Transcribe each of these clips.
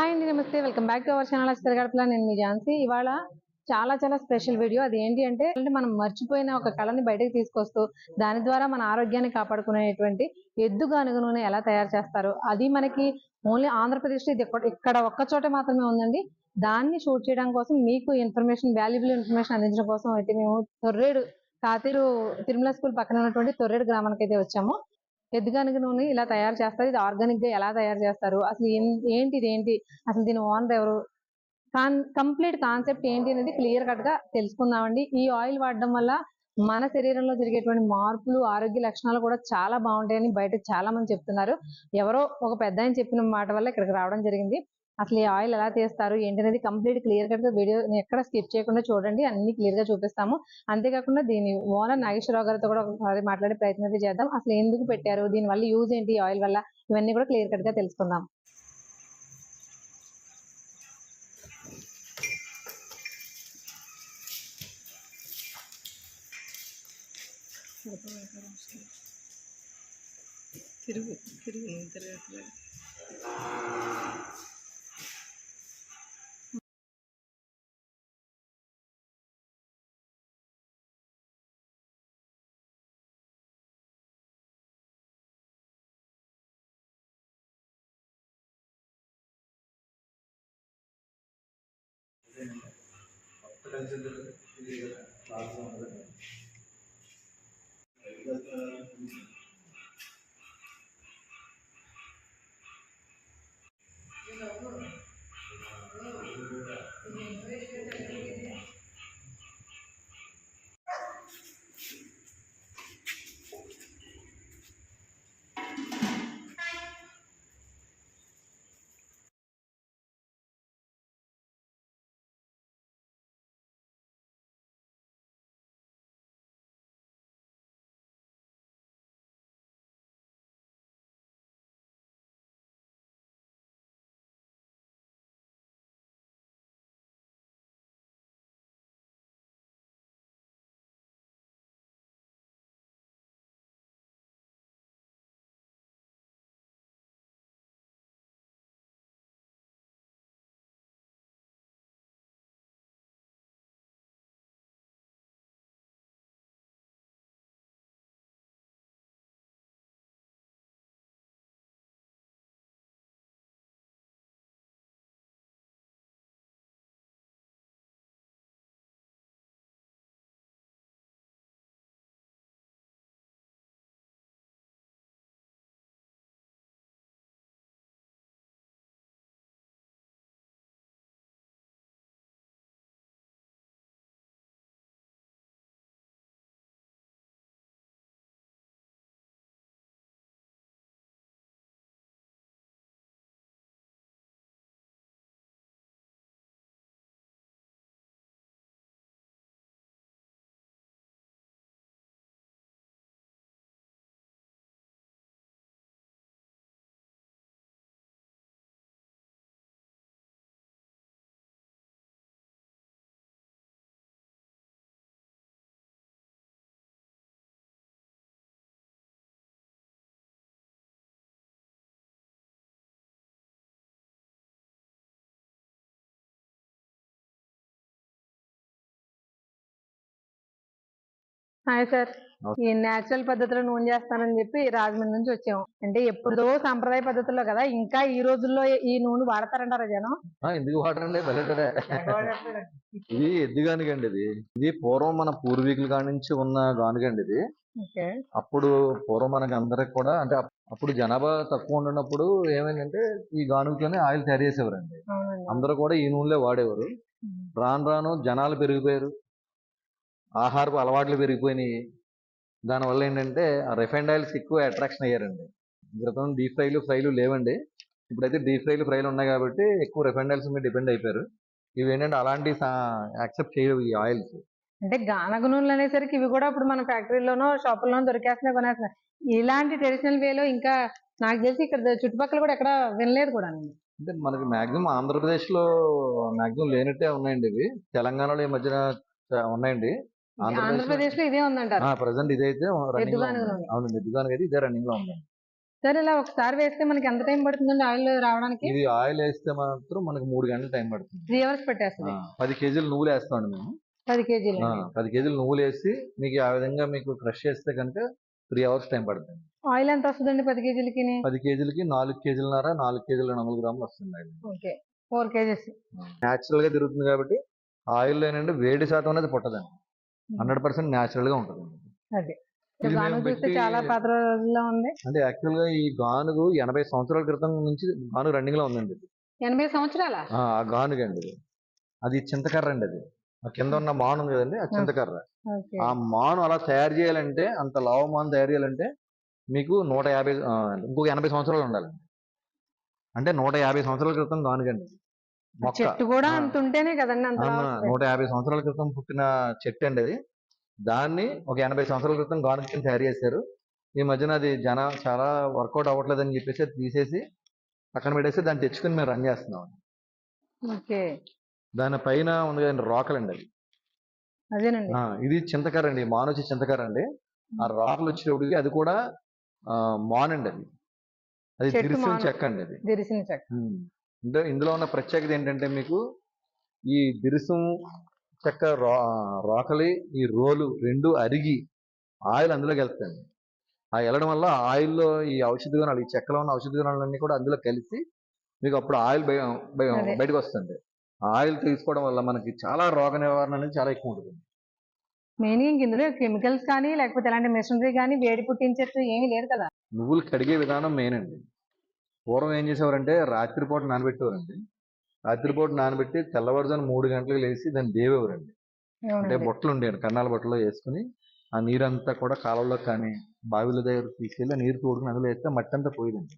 Hi అండి నమస్తే. Welcome back to our channel Askar గడపల. నేను మీ ఝాన్సీ. ఇవాళ చాలా చాలా స్పెషల్ వీడియో. అది ఏంటి అంటే మనం మర్చిపోయిన ఒక కళని బయటకు తీసుకొస్తూ దాని ద్వారా మన ఆరోగ్యాన్ని కాపాడుకునేటువంటి ఎద్దు గానుగ నూనె ఎలా తయారు చేస్తారు అది మనకి ఓన్లీ ఆంధ్రప్రదేశ్లో ఇది ఎక్కడ- ఇక్కడ ఒక్క చోట మాత్రమే ఉందండి. దాన్ని షూట్ చేయడం కోసం మీకు ఇన్ఫర్మేషన్ వాల్యుబుల్ ఇన్ఫర్మేషన్ అందించడం కోసం అయితే మేము తొర్రేడు కాతీరు తిరుమల స్కూల్ పక్కన ఉన్నటువంటి తొర్రేడు గ్రామానికి అయితే వచ్చాము. ఎద్దుగనగ నూనె ఇలా తయారు చేస్తారు. ఇది ఆర్గానిక్గా ఎలా తయారు చేస్తారు? అసలు ఏంటి ఇది ఏంటి? అసలు దీని ఓనర్ ఎవరు? కాన్ కంప్లీట్ కాన్సెప్ట్ ఏంటి అనేది క్లియర్ కట్గా తెలుసుకుందామండి. ఈ ఆయిల్ వాడడం వల్ల మన శరీరంలో జరిగేటువంటి మార్పులు ఆరోగ్య లక్షణాలు కూడా చాలా బాగుంటాయని బయట చాలా మంది చెప్తున్నారు. ఎవరో ఒక పెద్ద ఆయన చెప్పిన మాట వల్ల ఇక్కడికి రావడం జరిగింది. అసలు ఈ ఆయిల్ ఎలా తీస్తారు ఏంటి అనేది కంప్లీట్ క్లియర్ కట్గా వీడియో ఎక్కడ స్కిప్ చేయకుండా చూడండి అన్ని క్లియర్గా చూపిస్తాము. అంతేకాకుండా దీని ఓనర్ నాగేశ్వరరావు గారితో కూడా ఒకసారి మాట్లాడే ప్రయత్నం అయితే చేద్దాం. అసలు ఎందుకు పెట్టారు దీని వల్ల యూజ్ ఏంటి ఆయిల్ వల్ల ఇవన్నీ కూడా క్లియర్ కట్గా తెలుసుకుందాం. తిరుగు తిరుగు. నువ్వు తిరగట్లేదు హాయ్ సార్. ఈ నేచురల్ పద్ధతిలో నూనె చేస్తానని చెప్పి రాజమండ్రి నుంచి వచ్చాము. అంటే ఎప్పుడో సాంప్రదాయ పద్ధతిలో కదా ఇంకా ఈ రోజుల్లో ఈ నూనె వాడతారంటారా జనం? ఎందుకు వాడరండి? ఇది ఎద్దు గానుగండి ఇది. ఇది పూర్వం మన పూర్వీకుల కాడి నుంచి ఉన్న గానుగండి ఇది. అప్పుడు పూర్వం మనకి అందరికి కూడా అంటే అప్- అప్పుడు జనాభా తక్కువ ఉండినప్పుడు ఏమైందంటే ఈ గానుగతోనే ఆయిల్ తయారు చేసేవారండి. అందరూ కూడా ఈ నూనెలే వాడేవారు. రాను రాను జనాలు పెరిగిపోయారు. ఆహారపు అలవాట్లు పెరిగిపోయినాయి. దానివల్ల ఏంటంటే రిఫైండ్ ఆయిల్స్ ఎక్కువ అట్రాక్షన్ అయ్యారండి. క్రితం డీప్ ఫ్రైలు ఫ్రైలు లేవండి. ఇప్పుడైతే డీప్ ఫ్రైలు ఫ్రైలు ఉన్నాయి కాబట్టి ఎక్కువ రిఫైండ్ ఆయిల్స్ మీద డిపెండ్ అయిపోయారు. ఇవి ఏంటంటే అలాంటి యాక్సెప్ట్ చేయవు ఈ ఆయిల్స్ అంటే గానగ నూనెలు అనేసరికి ఇవి కూడా ఇప్పుడు మన ఫ్యాక్టరీలోనో షాపుల్లోనో దొరికేస్తున్నాయి కొనేస్తున్నాయి. ఇలాంటి ట్రెడిషనల్ వేలో ఇంకా నాకు తెలిసి ఇక్కడ చుట్టుపక్కల కూడా ఎక్కడ వినలేదు కూడా అంటే మనకి మాక్సిమం ఆంధ్రప్రదేశ్లో మాక్సిమం లేనట్టే ఉన్నాయండి ఇవి. తెలంగాణలో ఈ మధ్యన ఉన్నాయండి. ఆంధ్రప్రదేశ్లో ఇదే ఉందంటారు. ప్రజెంట్ ఇదైతే రన్నింగ్. అవును ఎద్దుగానుగ అయితే ఇదే రన్నింగ్లో ఉంది. సార్ ఇలా ఒకసారి వేస్తే మనకి ఎంత టైం పడుతుందండి ఆయిల్ రావడానికి? ఇది ఆయిల్ వేస్తే మాత్రం మనకి మూడు గంటల టైం పడుతుంది. త్రీ అవర్స్ పెట్టేస్తుంది. పది కేజీలు నువ్వులు వేస్తామండి మేము. పది కేజీలు పది కేజీలు నువ్వులు వేసి మీకు ఆ విధంగా మీకు క్రష్ చేస్తే కనుక త్రీ అవర్స్ టైం పడుతుంది. ఆయిల్ ఎంత వస్తుందండి పది కేజీలకి? పది కేజీలకి నాలుగు కేజీలన్నర నాలుగు కేజీల వందల గ్రాములు వస్తుంది ఆయిల్. Okay four kgs. న్యాచురల్గా తిరుగుతుంది కాబట్టి ఆయిల్ ఏంటంటే వేడి శాతం అనేది పుట్టదండి. హండ్రెడ్ పర్సెంట్ న్యాచురల్గా ఉంటుంది అదే చాలా పాత రోజుల్లో ఉంది. అంటే యాక్చువల్గా ఈ గానుగు ఎనభై సంవత్సరాల క్రితం నుంచి గాను రన్నింగ్లో ఉందండి. ఎనభై సంవత్సరాల? గానుగ అండి అది చింతకర్ర అండి అది. కింద ఉన్న మాను ఉంది కదండి ఆ చింతకర్ర. ఆ మాను అలా తయారు చేయాలంటే అంత లావు మాను తయారు చేయాలంటే మీకు నూట యాభై ఇంకొక ఎనభై సంవత్సరాలు ఉండాలండి. అంటే నూట యాభై సంవత్సరాల క్రితం గానుగండి చెట్టు కూడా. అంత ఉంటేనే కదండి అంత. నూట యాభై సంవత్సరాల క్రితం పుట్టిన చెట్టు అండి అది. దాన్ని ఒక ఎనభై సంవత్సరాల క్రితం కింద తయారు చేశారు. ఈ మధ్యన అది జన చాలా వర్కౌట్ అవ్వట్లేదు అని చెప్పేసి అది తీసేసి పక్కన పెట్టేసి దాన్ని తెచ్చుకుని మేము రన్ చేస్తున్నాం ఓకే. దాని పైన ఉంది కదండి రోకలండి అది అదేనండి. ఇది చింతకర్ర అండి మాను వచ్చి చింతకర్ర అండి. ఆ రాకలు వచ్చేటప్పటికి అది కూడా మాన్ అండి అది. అది మాను. చెక్క అండి అది. దిరిసిన చెక్క. ఇందులో ఉన్న ప్రత్యేకత ఏంటంటే మీకు ఈ దిరిసం చెక్క రా రోకలి ఈ రోలు రెండు అరిగి ఆయిల్ అందులోకి వెళ్తాయండి. ఆ వెళ్ళడం వల్ల ఆయిల్లో ఈ ఔషధ గుణాలు ఈ చెక్కలో ఉన్న ఔషధ గుణాలన్నీ కూడా అందులో కలిసి మీకు అప్పుడు ఆయిల్. బయటకు వస్తుంది. ఆయిల్ తీసుకోవడం వల్ల మనకి చాలా రోగ నివారణ అనేది చాలా ఎక్కువ ఉంటుంది మెయిన్ ఇందులో కెమికల్స్ కానీ లేకపోతే ఎలాంటి మెషినరీ కానీ వేడి పుట్టించేట్టు ఏమీ లేదు కదా. నువ్వులు కడిగే విధానం మెయిన్ అండి. పూర్వం ఏం చేసేవారంటే రాత్రిపూట నానబెట్టేవారండి. రాత్రిపూట నానబెట్టి తెల్లవారుజాము మూడు గంటలకు లేచి దాన్ని దేవేవారండి. అంటే. బొట్టలు ఉండేవి కన్నాల బొట్టలో వేసుకుని ఆ నీరంతా కూడా కాలంలో కానీ బావిల దగ్గర తీసుకెళ్ళి ఆ నీరు తోడుకుని అందులో వేస్తే మట్టి అంతా పోయిందండి.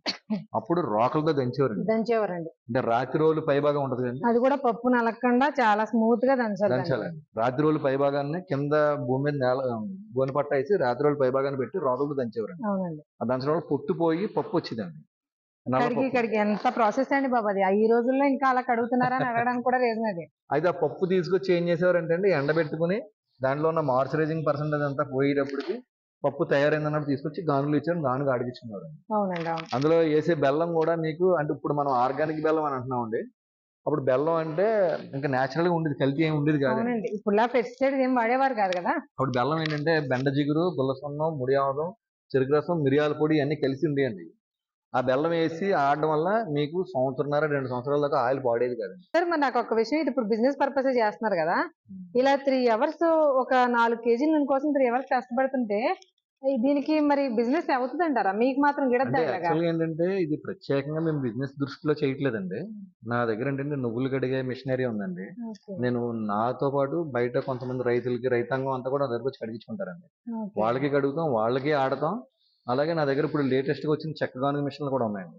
అప్పుడు రోకలతో దంచేవారండి. దంచేవారండి. అంటే రాత్రి రోజులు పైభాగం ఉంటుంది కదండి. అది కూడా పప్పు నలగకుండా చాలా స్మూత్గా దంచాలి దంచాలండి. రాత్రి రోజులు పైభాగాన్ని కింద భూమి మీద నేల గోని పట్ట వేసి రాత్రి రోజులు పైభాగాన్ని పెట్టి రోకలతో దంచేవారండి. ఆ దంచడం వల్ల పొట్టు పోయి పప్పు వచ్చిందండి. కడిగి. కడిగి. ఎంత ప్రాసెస్ అండి బాబు అది. ఈ రోజుల్లో ఇంకా అలా కడుగుతున్నారని అడగడానికి కూడా రీజన్ అది అయితే ఆ పప్పు తీసుకొచ్చి ఏం చేసేవారంటే అండి ఎండబెట్టుకుని దాంట్లో ఉన్న మాయిశ్చరైజింగ్ పర్సెంటేజ్ అంతా పోయేటప్పటికి పప్పు తయారైందన్నట్టు తీసుకొచ్చి గానుగులు ఇచ్చారు గానుగు అడిగించుకున్నారు అందులో వేసే బెల్లం కూడా మీకు అంటే ఇప్పుడు మనం ఆర్గానిక్ బెల్లం అని అంటున్నామండి. అప్పుడు బెల్లం అంటే ఇంకా నేచురల్గా ఉండేది కల్తీ ఏమి ఉండేది కాదు ఇప్పుడు పెస్టిసైడ్ ఏం వాడేవారు కాదు కదా. అప్పుడు బెల్లం ఏంటంటే బెండ జిగురు గుల్లసొన్నం ముడి ఆముదం చెరుకు రసం మిరియాల పొడి అన్ని కలిసి ఉండేయండి. ఆ బెల్లం వేసి ఆడడం వల్ల మీకు సంవత్సరంన్నర రెండు సంవత్సరాల దాకా ఆయిల్ పాడేది కాదండి. సార్ మరి నాకు ఒక విషయం ఇది ఇప్పుడు బిజినెస్ పర్పస్ చేస్తున్నారు కదా. ఇలా త్రీ అవర్స్ ఒక నాలుగు కేజీల నూనె కోసం త్రీ అవర్స్ కష్టపడుతుంటే దీనికి మరి బిజినెస్ అవుతుంది అంటారా మీకు మాత్రం యాక్చువల్గా ఏంటంటే ఇది ప్రత్యేకంగా మేము బిజినెస్ దృష్టిలో చేయట్లేదండి. నా దగ్గర ఏంటంటే నువ్వులు కడిగే మిషనరీ ఉందండి. నేను నాతో పాటు బయట కొంతమంది రైతులకి రైతాంగం అంతా కూడా దగ్గర వచ్చి కడిగించుకుంటారండి. వాళ్ళకి కడుగుతాం వాళ్ళకి ఆడతాం. అలాగే నా దగ్గర ఇప్పుడు లేటెస్ట్గా వచ్చిన చెక్క గానుగ మిషన్లు కూడా ఉన్నాయండి.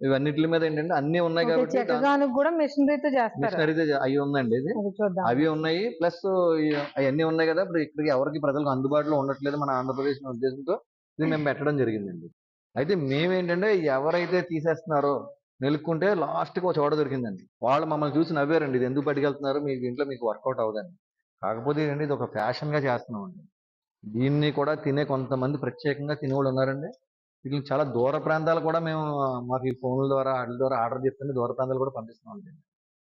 ఇవన్నిటి మీద ఏంటంటే అన్ని ఉన్నాయి కాబట్టి మెషినరీతో అవి ఉందండి ఇది. అవి ఉన్నాయి ప్లస్ అవన్నీ ఉన్నాయి కదా ఇప్పుడు ఇక్కడికి ఎవరికి ప్రజలకు అందుబాటులో ఉండట్లేదు మన ఆంధ్రప్రదేశ్ ఉద్దేశంతో ఇది మేము పెట్టడం జరిగిందండి. అయితే మేమేంటంటే ఎవరైతే తీసేస్తున్నారో నిలుక్కుంటే లాస్ట్కి ఒక చోట దొరికిందండి. వాళ్ళు మమ్మల్ని చూసి నవ్వారండి ఇది ఎందుకు పట్టుకెళ్తున్నారు? మీ ఇంట్లో మీకు వర్కౌట్ అవ్వదని. కాకపోతే ఏంటంటే ఇది ఒక ఫ్యాషన్గా చేస్తున్నామండి. దీన్ని కూడా తినే కొంతమంది ప్రత్యేకంగా తినేవాళ్ళు ఉన్నారండి. వీటిని చాలా దూర ప్రాంతాలు కూడా మేము మాకు ఈ ఫోన్ల ద్వారా వాటి ద్వారా ఆర్డర్ చేస్తే దూర ప్రాంతాలు కూడా పంపిస్తున్నామండి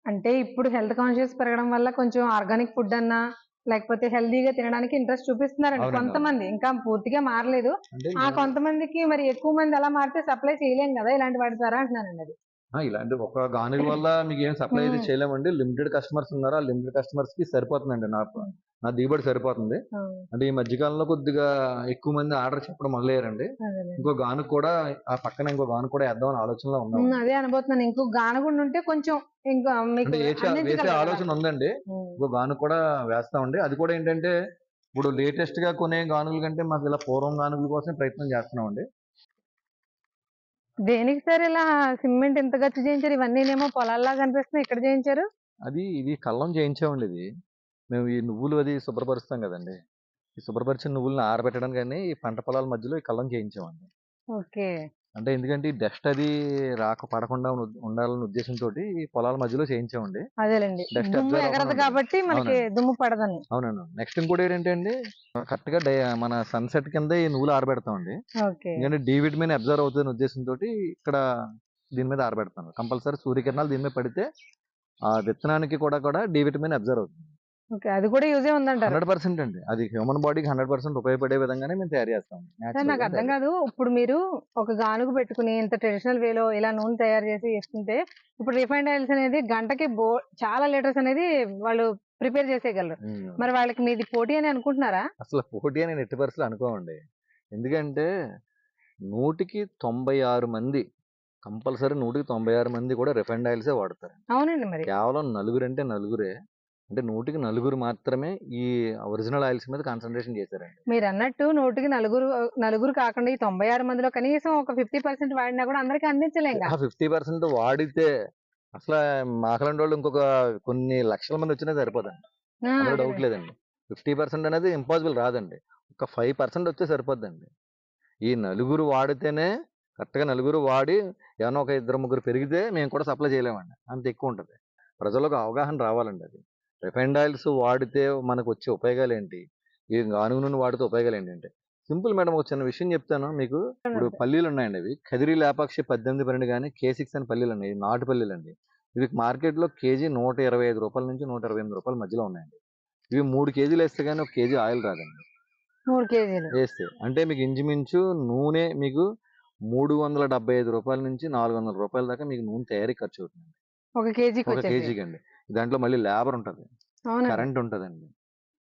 అంటే ఇప్పుడు హెల్త్ కాన్షియస్ పెరగడం వల్ల కొంచెం ఆర్గానిక్ ఫుడ్ అన్నా లేకపోతే హెల్దీగా తినడానికి ఇంట్రెస్ట్ చూపిస్తున్నారండి కొంతమంది. ఇంకా పూర్తిగా మారలేదు. ఆ కొంతమందికి మరి ఎక్కువ మంది అలా మారితే సప్లై చేయలేం కదా ఇలాంటి వాటి ద్వారా అంటున్నానండి అది. ఇలాంటి ఒక గానుగ వల్ల మీకు ఏం సప్లై అయితే. చేయలేమండి. లిమిటెడ్ కస్టమర్స్ ఉన్నారు? లిమిటెడ్ కస్టమర్స్కి సరిపోతుందండి నా నా దిగుబడి సరిపోతుంది. అంటే ఈ మధ్యకాలంలో కొద్దిగా ఎక్కువ మంది ఆర్డర్ చెప్పడం మొదలయ్యారండి. ఇంకో గాను కూడా ఆ పక్కన ఇంకో గాను కూడా వేద్దామని ఆలోచనలో ఉన్నాం. ఉమ్, అదే అనబోతున్నాను. ఇంకో గానగుండు ఉంటే కొంచెం ఇంకా వేసే. ఆలోచన ఉందండి. ఇంకో గాను కూడా వేస్తామండి అది కూడా ఏంటంటే ఇప్పుడు లేటెస్ట్గా కొనే గానుగుల కంటే మాకు ఇలా పూర్వం గానుగుల కోసం ప్రయత్నం చేస్తున్నామండి దేనికి సార్ ఇలా సిమెంట్ ఎంత గట్టి చేయించారు? ఇవన్నీ ఏమో పొలాల్లా కనిపిస్తున్నాయి. ఇక్కడ చేయించారు? అది ఇది కళ్ళం చేయించామండి ఇది. మేము ఈ నువ్వులు అది శుభ్రపరుస్తాం కదండి. ఈ శుభ్రపరిచిన నువ్వులను ఆరబెట్టడం కానీ ఈ పంట పొలాల మధ్యలో ఈ కళ్ళం చేయించామండి ఓకే. అంటే ఎందుకంటే ఈ డస్ట్ అది రాక పడకుండా ఉన్- ఉండాలనే ఉద్దేశంతో ఈ పొలాల మధ్యలో చేయించామండి అదేలేండి. దుమ్ము ఎగరదు కాబట్టి మనకి అవునండి. దుమ్ము పడదని అవునండి. నెక్స్ట్ ఇంకోటి ఏంటంటే కరెక్ట్గా డై- మన సన్సెట్ కింద ఈ నువ్వులు ఆరబెడతామండి. ఎందుకంటే డి విటమిన్ అబ్జర్వ్ అవుతుందనే ఉద్దేశంతో ఇక్కడ దీని మీద ఆరబెడతాను. కంపల్సరీ సూర్యకిరణాలు దీని మీద పడితే ఆ విత్తనానికి కూడా కూడా డి విటమిన్ అబ్జర్వ్ అవుతుంది. ఓకే. అది కూడా యూజే ఉందంటారు. హండ్రెడ్ పర్సెంట్ అండి. అది హ్యూమన్ బాడీకి హండ్రెడ్ పర్సెంట్ ఉపయోగపడే విధంగానే మేము తయారు చేస్తాం. సార్ నాకు అర్థం కాదు. ఇప్పుడు మీరు ఒక గానుగు పెట్టుకుని ఇంత ట్రెడిషనల్ వేలో ఇలా నూనె తయారు చేసి ఇస్తుంటే ఇప్పుడు రిఫైండ్ ఆయిల్స్ అనేది గంటకి బో చాలా లీటర్స్ అనేది వాళ్ళు ప్రిపేర్ చేసేయగలరు. మరి వాళ్ళకి మీది పోటీ అని అనుకుంటున్నారా? అసలు పోటీ అని ఎట్టి పరిస్థితులు అనుకోమండి. ఎందుకంటే నూటికి తొంభై ఆరు మంది కంపల్సరీ నూటికి తొంభై ఆరు మంది కూడా రిఫైండ్ ఆయిల్సే వాడతారు. అవునండి మరి. కేవలం నలుగురు అంటే నలుగురే. అంటే నూటికి నలుగురు మాత్రమే ఈ ఒరిజినల్ ఆయిల్స్ మీద కాన్సన్ట్రేషన్ చేశారండి. మీరు అన్నట్టు నూటికి నలుగురు నలుగురు కాకుండా ఈ తొంభై ఆరు మందిలో కనీసం ఒక ఫిఫ్టీ పర్సెంట్ వాడినా కూడా అందరికీ అందించలేం ఆ ఫిఫ్టీ పర్సెంట్ వాడితే అసలు మాకలాంటి వాళ్ళు ఇంకొక కొన్ని లక్షల మంది వచ్చినా సరిపోదండి. అందులో డౌట్ లేదండి. ఫిఫ్టీ పర్సెంట్ అనేది ఇంపాసిబుల్ రాదండి. ఒక ఫైవ్ పర్సెంట్ వస్తే సరిపోద్దండి. ఈ నలుగురు వాడితేనే కరెక్ట్గా నలుగురు వాడి ఏమన్నా ఒక ఇద్దరు ముగ్గురు పెరిగితే మేము కూడా సప్లై చేయలేమండి. అంత ఎక్కువ ఉంటుంది. ప్రజలకు అవగాహన రావాలండి అది. రిఫైండ్ ఆయిల్స్ వాడితే మనకు వచ్చే ఉపయోగాలు ఏంటి ఈ గానుగు నూనె వాడితే ఉపయోగాలు ఏంటంటే సింపుల్ మేడం ఒక చిన్న విషయం చెప్తాను మీకు. ఇప్పుడు పల్లీలు ఉన్నాయండి అవి. కదిరి లేపాక్షి పద్దెనిమిది పన్నెండు కానీ కే సిక్స్ అని పల్లీలు ఉన్నాయి నాటు పల్లీలు అండి ఇవి మార్కెట్లో కేజీ నూట ఇరవై ఐదు రూపాయల నుంచి నూట ఇరవై ఎనిమిది రూపాయల మధ్యలో ఉన్నాయండి. ఇవి మూడు కేజీలు వేస్తే కానీ ఒక కేజీ ఆయిల్ రాదండి. మూడు కేజీలు. వేస్తే. అంటే మీకు ఇంచుమించు నూనె మీకు మూడు వందల డెబ్బై ఐదు రూపాయల నుంచి నాలుగు వందల రూపాయల దాకా మీకు నూనె తయారీ ఖర్చు అవుతుంది ఒక కేజీకి ఒక కేజీకి అండి. దాంట్లో మళ్ళీ లేబర్ ఉంటుంది. కరెంట్ ఉంటుందండి.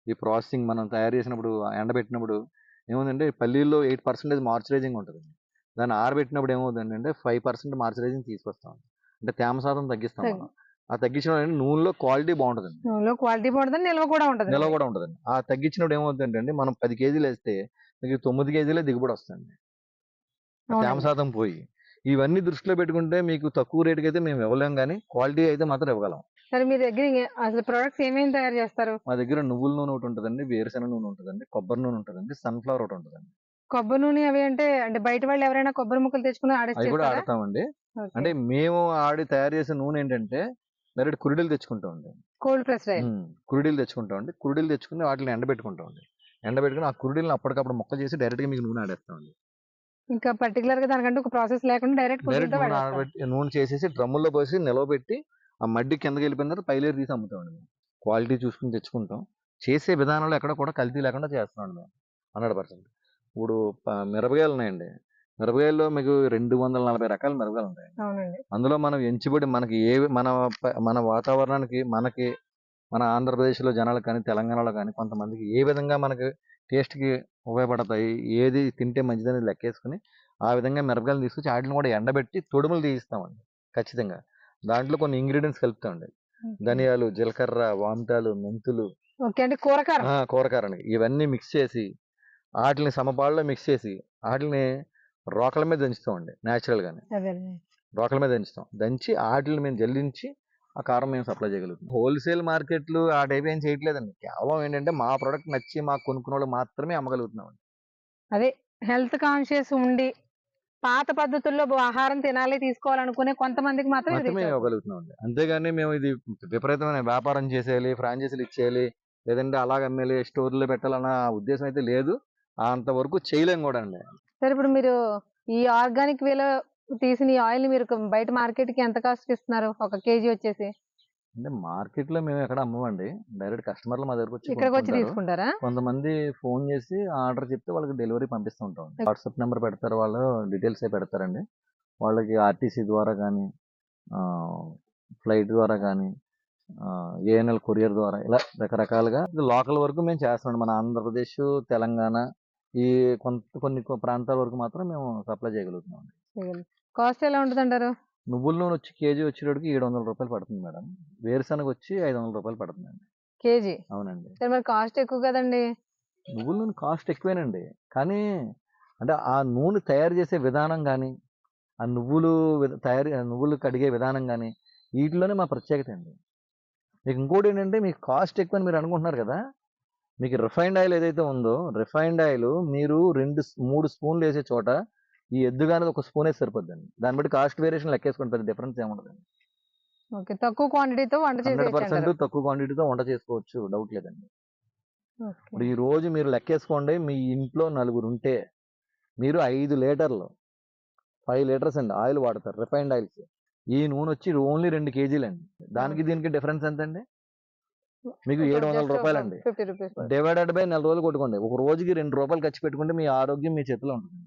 ఈ ప్రాసెసింగ్ మనం తయారు చేసినప్పుడు ఎండబెట్టినప్పుడు ఏముందంటే పల్లీల్లో ఎయిట్ పర్సెంటేజ్ మార్చరైజింగ్ ఉంటుందండి. దాన్ని ఆరబెట్టినప్పుడు ఏమవుతుంది అంటే ఫైవ్ పర్సెంట్ మార్చరైజింగ్ తీసుకొస్తాం. అంటే తేమ శాతం తగ్గిస్తాం మనం. ఆ తగ్గించడం అనేది నూనెలో క్వాలిటీ బాగుంటుందండి. నూనెలో క్వాలిటీ బాగుంటుంది నిల్వ కూడా ఉంటుంది నిల్వ కూడా ఉంటుందండి. ఆ తగ్గించినప్పుడు ఏమవుతుందంటే అండి మనం పది కేజీలు వేస్తే మీకు తొమ్మిది కేజీలే దిగుబడి వస్తుంది తేమ. శాతం పోయి. ఇవన్నీ దృష్టిలో పెట్టుకుంటే మీకు తక్కువ రేటుకి అయితే మేము ఇవ్వలేం కానీ క్వాలిటీ అయితే మాత్రం ఇవ్వగలం. సరే మీ దగ్గర అసలు ప్రొడక్ట్స్ ఏమేమి తయారు చేస్తారు? మా దగ్గర నువ్వుల నూనె ఒకటి ఉంటుందండి వేరుశెనగ నూనె ఉంటుందండి కొబ్బరి నూనె ఉంటుందండి సన్ఫ్లవర్ ఒకటి ఉంటుందండి. కొబ్బరి నూనె అవి అంటే అంటే బయట వాళ్ళు ఎవరైనా కొబ్బరి ముక్కలు తెచ్చుకుని అవి కూడా ఆడేస్తారు ఆడతామండి. అంటే మేము ఆడి తయారు చేసే నూనె ఏంటంటే డైరెక్ట్ కురిడీలు తెచ్చుకుంటామండి కోల్డ్ ప్రెస్ కురిడీలు తెచ్చుకుంటామండి కురిడీలు తెచ్చుకుని వాటిని ఎండబెట్టుకుంటామండి ఎండబెట్టుకుని ఆ కురిడీలను అప్పటికప్పుడు మొక్క చేసి డైరెక్ట్గా మీకు నూనె ఆడేస్తామండి ఇంకా పర్టికులర్గా దానికంటే ఒక ప్రాసెస్ లేకుండా డైరెక్ట్ డైరెక్ట్ నూనె చేసేసి డ్రమ్ముల్లో పోసి నిలవబెట్టి ఆ మడ్డి కిందకి వెళ్ళిపోయిన తర్వాత పైలేరు తీసి అమ్ముతామండి మేము. క్వాలిటీ చూసుకుని తెచ్చుకుంటాం. చేసే విధానంలో ఎక్కడ కూడా కల్తీ లేకుండా చేస్తున్నాం మేము హండ్రెడ్ పర్సెంట్. ఇప్పుడు మిరపకాయలు ఉన్నాయండి. మిరపకాయల్లో మీకు రెండు వందల నలభై రకాల మిరపకాయలు ఉంటాయి అవునండి. అందులో మనం ఎంచుబడి మనకి ఏ మన మన వాతావరణానికి మనకి మన ఆంధ్రప్రదేశ్లో జనాలకు కానీ తెలంగాణలో కానీ కొంతమందికి ఏ విధంగా మనకి టేస్ట్కి ఉపయోగపడతాయి ఏది తింటే మంచిదని లెక్కేసుకుని ఆ విధంగా మిరపకాయలు తీసుకొచ్చి వాటిని కూడా ఎండబెట్టి తొడుములు తీయిస్తామండి ఖచ్చితంగా. దాంట్లో కొన్ని ఇంగ్రీడియంట్స్ కలుపుతామండి. ధనియాలు జీలకర్ర వామిటాలు మెంతులు ఓకే. అంటే కూరకారం కూరకారానికి ఇవన్నీ మిక్స్ చేసి వాటిని సమపాళ్ళలో మిక్స్ చేసి వాటిని రోకల మీద దంచుతామండి న్యాచురల్గానే అదే రోకల మీద దంచుతాం. దంచి వాటిని మేము జల్లించి ఆ కారం మేము సప్లై చేయగలుగుతాం. హోల్సేల్ మార్కెట్లు ఆ టైప్ ఏం చేయట్లేదండి. కేవలం ఏంటంటే మా ప్రోడక్ట్ నచ్చి మాకు కొనుక్కున్న వాళ్ళు మాత్రమే అమ్మగలుగుతున్నాం అదే హెల్త్ కాన్షియస్ ఉండి పాత పద్ధతుల్లో ఆహారం తినాలి తీసుకోవాలనుకునే కొంతమందికి మాత్రం. ఇవ్వగలుగుతున్నాం అంతేగాని మేము ఇది విపరీతమైన వ్యాపారం చేసేయాలి ఫ్రాంచైజీలు ఇచ్చేయాలి లేదంటే అలాగ అమ్మేయాలి స్టోర్లో పెట్టాలన్న ఉద్దేశం అయితే లేదు. అంతవరకు చేయలేం కూడా అండి. సరే ఇప్పుడు మీరు ఈ ఆర్గానిక్ వేలో తీసిన ఈ ఆయిల్ మీరు బయట మార్కెట్కి ఎంత కాస్ట్ ఇస్తున్నారు? ఒక కేజీ వచ్చేసి. అంటే మార్కెట్లో మేము ఎక్కడ అమ్మమండి. డైరెక్ట్ కస్టమర్లు మా దగ్గరకు వచ్చి ఇక్కడికి వచ్చి కొనుక్కుంటారు. తీసుకుంటారా? కొంతమంది ఫోన్ చేసి ఆర్డర్ చెప్తే వాళ్ళకి డెలివరీ పంపిస్తూ ఉంటాం వాట్సాప్ నెంబర్ పెడతారు వాళ్ళు డీటెయిల్స్ ఏ పెడతారండి. వాళ్ళకి ఆర్టీసీ ద్వారా కానీ ఫ్లైట్ ద్వారా కానీ ఏఎన్ఎల్ కొరియర్ ద్వారా ఇలా రకరకాలుగా లోకల్ వరకు మేము చేస్తున్నాం మన ఆంధ్రప్రదేశ్ తెలంగాణ ఈ కొంత కొన్ని ప్రాంతాల వరకు మాత్రం మేము సప్లై చేయగలుగుతున్నాం కాస్ట్ ఎలా ఉంటుంది అంటారు నువ్వుల నూనె వచ్చి కేజీ వచ్చేటప్పటికి ఏడు వందల రూపాయలు పడుతుంది మేడం. వేరుశనగ వచ్చి ఐదు వందల రూపాయలు పడుతుందండి. కేజీ? అవునండి. సరే మరి కాస్ట్ ఎక్కువ కదండి? నువ్వుల నూనె కాస్ట్ ఎక్కువేనండి. కానీ అంటే ఆ నూనె తయారు చేసే విధానం కానీ ఆ నువ్వులు తయారు నువ్వులు కడిగే విధానం కానీ వీటిలోనే మా ప్రత్యేకత అండి. మీకు ఇంకోటి ఏంటంటే మీకు కాస్ట్ ఎక్కువ అని మీరు అనుకుంటున్నారు కదా మీకు రిఫైండ్ ఆయిల్ ఏదైతే ఉందో రిఫైండ్ ఆయిల్ మీరు రెండు మూడు స్పూన్లు వేసే చోట ఈ ఎద్దు కానీ ఒక స్పూన్ వేసి సరిపోద్దండి. దాన్ని బట్టి కాస్ట్ వేరియేషన్ లెక్కేసుకోండి పెద్ద డిఫరెన్స్ ఏముండదండి. ఓకే. తక్కువ క్వాంటిటీతో వంట హండ్రెడ్ పర్సెంట్. తక్కువ క్వాంటిటీతో వంట చేసుకోవచ్చు. డౌట్ లేదండి. ఇప్పుడు ఈ రోజు మీరు లెక్కేసుకోండి మీ ఇంట్లో నలుగురు ఉంటే మీరు ఐదు లీటర్లు ఫైవ్ లీటర్స్ అండి ఆయిల్ వాడతారు రిఫైన్డ్ ఆయిల్స్. ఈ నూనె వచ్చి ఓన్లీ రెండు కేజీలు అండి దానికి దీనికి డిఫరెన్స్ ఎంత అండి మీకు ఏడు వందల రూపాయలు అండి 50 రూపీస్ డివైడెడ్ బై నెల రోజులు కొట్టుకోండి. ఒక రోజుకి రెండు రూపాయలు ఖర్చు పెట్టుకుంటే మీ ఆరోగ్యం మీ చేతిలో ఉంటుంది.